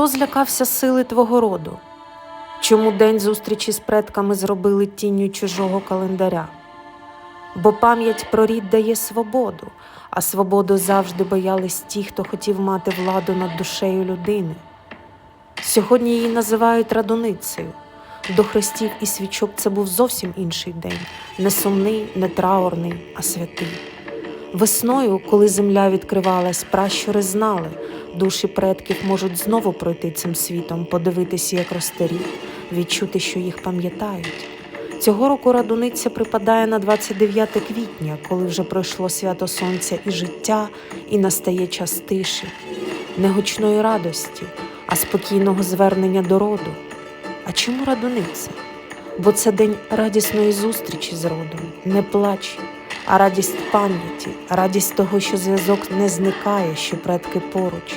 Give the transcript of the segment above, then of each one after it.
Хто злякався сили твого роду? Чому день зустрічі з предками зробили тінню чужого календаря? Бо пам'ять про рід дає свободу, а свободу завжди боялись ті, хто хотів мати владу над душею людини. Сьогодні її називають радуницею. До хрестів і свічок це був зовсім інший день, не сумний, не траурний, а святий. Весною, коли земля відкривалась, пращури знали, душі предків можуть знову пройти цим світом, подивитися, як росте рід, відчути, що їх пам'ятають. Цього року радуниця припадає на 29 квітня, коли вже пройшло свято сонця і життя, і настає час тиші, не гучної радості, а спокійного звернення до роду. А чому радуниця? Бо це день радісної зустрічі з родом, не плач, а радість пам'яті, радість того, що зв'язок не зникає, що предки поруч.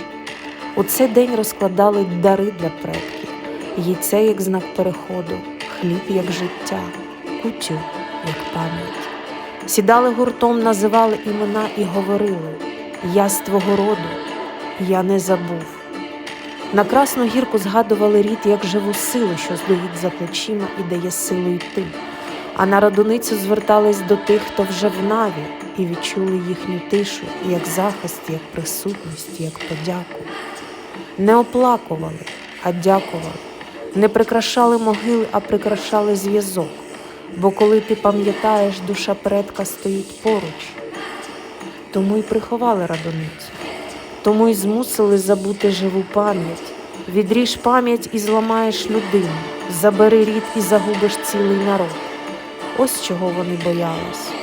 У цей день розкладали дари для предків, яйце як знак переходу, хліб як життя, кутю як пам'ять. Сідали гуртом, називали імена і говорили: Я з твого роду, я не забув. На красну гірку згадували рід як живу силу, що стоїть за плечима і дає силу йти. А на радуницю звертались до тих, хто вже в наві, і відчули їхню тишу як захист, як присутність, як подяку. Не оплакували, а дякували, не прикрашали могили, а прикрашали зв'язок. Бо коли ти пам'ятаєш, душа предка стоїть поруч. Тому й приховали радоницю, тому й змусили забути живу пам'ять. Відріж пам'ять і зламаєш людину, забери рід і загубиш цілий народ. Ось чого вони боялись.